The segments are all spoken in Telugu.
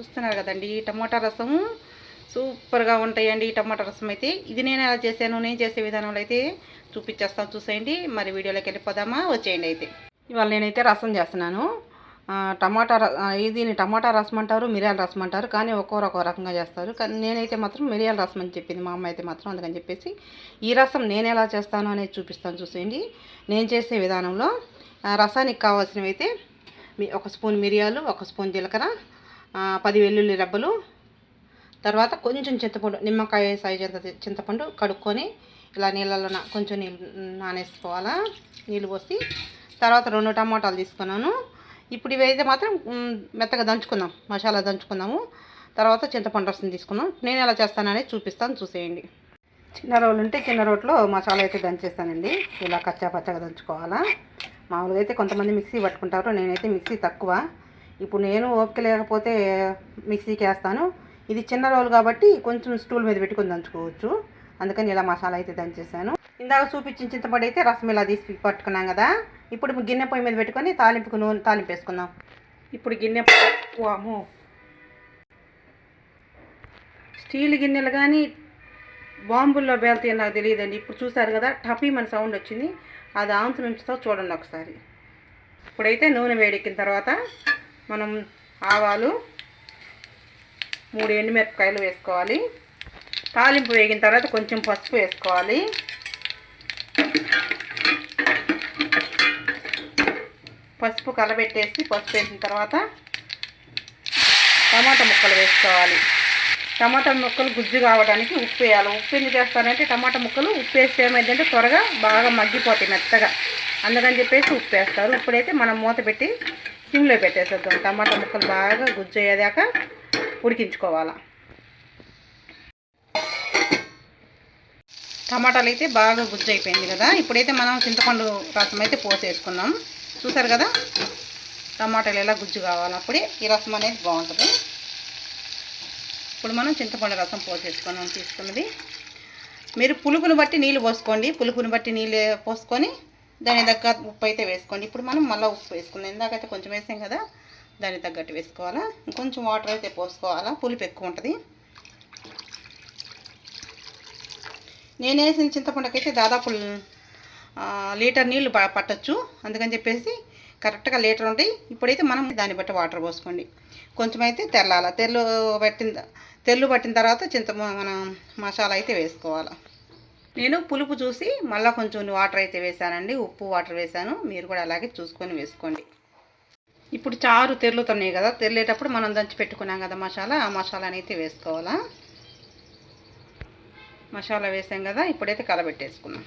చూస్తున్నారు కదండి. ఈ టమాటా రసము సూపర్గా ఉంటాయండి ఈ టమాటా రసం అయితే. ఇది నేను ఎలా చేశాను నేను చేసే విధానంలో అయితే చూపించేస్తాను చూసేయండి. మరి వీడియోలోకి వెళ్ళిపోదామా? వచ్చేయండి అయితే. ఇవాళ నేనైతే రసం చేస్తున్నాను. టమాటా ర- ఇది టమాటా రసం అంటారు మిరియాల రసం అంటారు కానీ ఒక్కొక్కరు ఒక్కో రకంగా చేస్తారు. కానీ నేనైతే మాత్రం మిరియాల రసం అని చెప్పింది మా అమ్మ అయితే మాత్రం అందుకని చెప్పేసి. ఈ రసం నేను ఎలా చేస్తాను అనేది చూపిస్తాను చూసేయండి. నేను చేసే విధానంలో రసానికి కావాల్సినవి అయితే ఒక స్పూన్ మిరియాలు ఒక స్పూన్ జీలకర్ర పది వెల్లుల్లి రెబ్బలు తర్వాత కొంచెం చింతపండు నిమ్మకాయ సైజ్ అంత చింతపండు కడుక్కొని ఇలా నీళ్ళలో కొంచెం నీళ్ళు నానేసుకోవాలా నీళ్ళు పోసి తర్వాత రెండు టమాటాలు తీసుకున్నాను. ఇప్పుడు ఇవైతే మాత్రం మెత్తగా దంచుకుందాం మసాలా దంచుకుందాము. తర్వాత చింతపండు రసం తీసుకున్నాం. నేను ఎలా చేస్తాననేది చూపిస్తాను చూసేయండి. చిన్న రోలు ఉంటే చిన్న రోట్లో మసాలా అయితే దంచేస్తానండి. ఇలా కచ్చా పచ్చగా దంచుకోవాలా. మామూలుగా అయితే కొంతమంది మిక్సీ పట్టుకుంటారు నేనైతే మిక్సీ తక్కువ. ఇప్పుడు నేను ఓపిక లేకపోతే మిక్సీకి వేస్తాను ఇది చిన్న రోలు కాబట్టి కొంచెం స్టూల్ మీద పెట్టుకొని దంచుకోవచ్చు. అందుకని ఇలా మసాలా అయితే దంచేసాను. ఇందాక చూపించిన చింతపడి అయితే రసం ఇలా తీసి పట్టుకున్నాం కదా. ఇప్పుడు గిన్నె పొయ్యి మీద పెట్టుకొని తాలింపుకు నూనె తాలింపు వేసుకుందాం ఇప్పుడు గిన్నె వాము స్టీల్ గిన్నెలు కానీ బాంబుల్లో పేలుతాయి నాకు తెలియదండి. ఇప్పుడు చూసారు కదా టపీ మన సౌండ్ వచ్చింది. అది ఆంతు నుంచుతో చూడండి ఒకసారి. ఇప్పుడైతే నూనె వేడెక్కిన తర్వాత మనం ఆవాలు మూడు ఎండుమిరపకాయలు వేసుకోవాలి. తాలింపు వేగిన తర్వాత కొంచెం పసుపు వేసుకోవాలి. పసుపు కలబెట్టేసి పసుపు వేసిన తర్వాత టమాటా ముక్కలు వేసుకోవాలి. టమాటా ముక్కలు గుజ్జు కావడానికి ఉప్పు వేయాలి. ఉప్పు ఎందుకు వేస్తానంటే టమాటా ముక్కలు ఉప్పు వేస్తే ఏమైందంటే త్వరగా బాగా మగ్గిపోతాయి మెత్తగా. అందుకని చెప్పేసి ఉప్పు వేస్తారు. ఇప్పుడైతే మనం మూత పెట్టి సిమ్లో పెట్టేసేద్దాం. టమాటా ముక్కలు బాగా గుజ్జు అయ్యేదాకా ఉడికించుకోవాలి. టమాటాలు అయితే బాగా గుజ్జు అయిపోయింది కదా. ఇప్పుడైతే మనం చింతపండు రసం అయితే పోసేసుకున్నాం. చూసారు కదా? టమాటాలు ఎలా గుజ్జు కావాలి అప్పుడే ఈ రసం అనేది బాగుంటుంది. ఇప్పుడు మనం చింతపండు రసం పోసేసుకున్నాం తీసుకున్నది. మీరు పులుపుని బట్టి నీళ్ళు పోసుకోండి. పులుపుని బట్టి నీళ్ళు పోసుకొని దాని తగ్గ ఉప్పు అయితే వేసుకోండి. ఇప్పుడు మనం మళ్ళీ ఉప్పు వేసుకున్నాం ఇందాకైతే కొంచెం వేసాం కదా దానికి తగ్గట్టు వేసుకోవాలా. ఇంకొంచెం వాటర్ అయితే పోసుకోవాలా. పులుపు ఎక్కువ ఉంటుంది. నేను వేసిన చింతపండుకైతే దాదాపు లీటర్ నీళ్ళు ప- అందుకని చెప్పేసి కరెక్ట్గా లీటర్ ఉంటాయి. ఇప్పుడైతే మనం దాన్ని బట్టి వాటర్ పోసుకోండి. కొంచెం అయితే తెల్లాల తెల్లు పట్టిన తెల్లు పట్టిన తర్వాత చింత మనం మసాలా అయితే వేసుకోవాలి. నేను పులుపు చూసి మళ్ళీ కొంచెం వాటర్ అయితే వేసానండి. ఉప్పు వాటర్ వేసాను. మీరు కూడా అలాగే చూసుకొని వేసుకోండి. ఇప్పుడు చారు తెరులుతున్నాయి కదా తెరిలేటప్పుడు మనం దంచి పెట్టుకున్నాం కదా మసాలా. ఆ మసాలాని అయితే వేసుకోవాలా? మసాలా వేసాం కదా ఇప్పుడైతే కలబెట్టేసుకున్నాం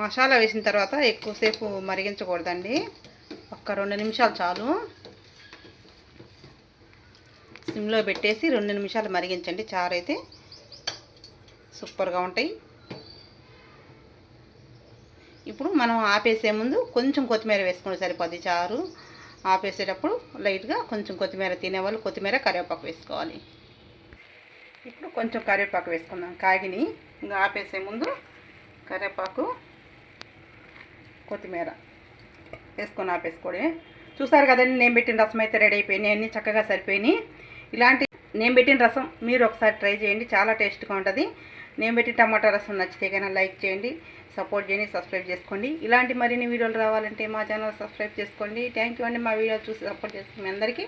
మసాలా వేసిన తర్వాత ఎక్కువసేపు మరిగించకూడదండి. ఒక్క రెండు నిమిషాలు చాలు. సిమ్లో పెట్టేసి రెండు నిమిషాలు మరిగించండి. చారు అయితే సూపర్గా ఉంటాయి. ఇప్పుడు మనం ఆపేసే ముందు కొంచెం కొత్తిమీర వేసుకుంటే సరిపోద్ది చారు. ఆపేసేటప్పుడు లైట్గా కొంచెం కొత్తిమీర తినేవాళ్ళు కొత్తిమీర కరివేపాకు వేసుకోవాలి. ఇప్పుడు కొంచెం కరివేపాకు వేసుకుందాం. కాగిని ఇంకా ఆపేసే ముందు కరివేపాకు కొత్తిమీర వేసుకొని ఆపేసుకోవడమే. చూసారు కదండి నేను పెట్టిన రసం అయితే రెడీ అయిపోయినాయి అన్నీ చక్కగా సరిపోయినాయి. ఇలాంటి నేను పెట్టిన రసం మీరు ఒకసారి ట్రై చేయండి. చాలా టేస్ట్గా ఉంటుంది. నేను పెట్టి టమాటా రసం నచ్చితే కన్నా లైక్ చేయండి సపోర్ట్ చేయండి సబ్స్క్రైబ్ చేసుకోండి. ఇలాంటి మరిన్ని వీడియోలు రావాలంటే మా ఛానల్ సబ్స్క్రైబ్ చేసుకోండి. థ్యాంక్ యూ అండి మా వీడియో చూసి సపోర్ట్ చేస్తున్న మీ అందరికీ.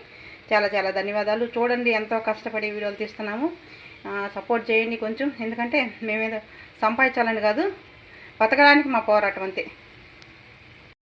చాలా చాలా ధన్యవాదాలు. చూడండి ఎంతో కష్టపడి వీడియోలు తీస్తున్నాము. సపోర్ట్ చేయండి కొంచెం. ఎందుకంటే మేమేదో సంపాదించాలని కాదు బతకడానికి మా పోరాటం అంతే.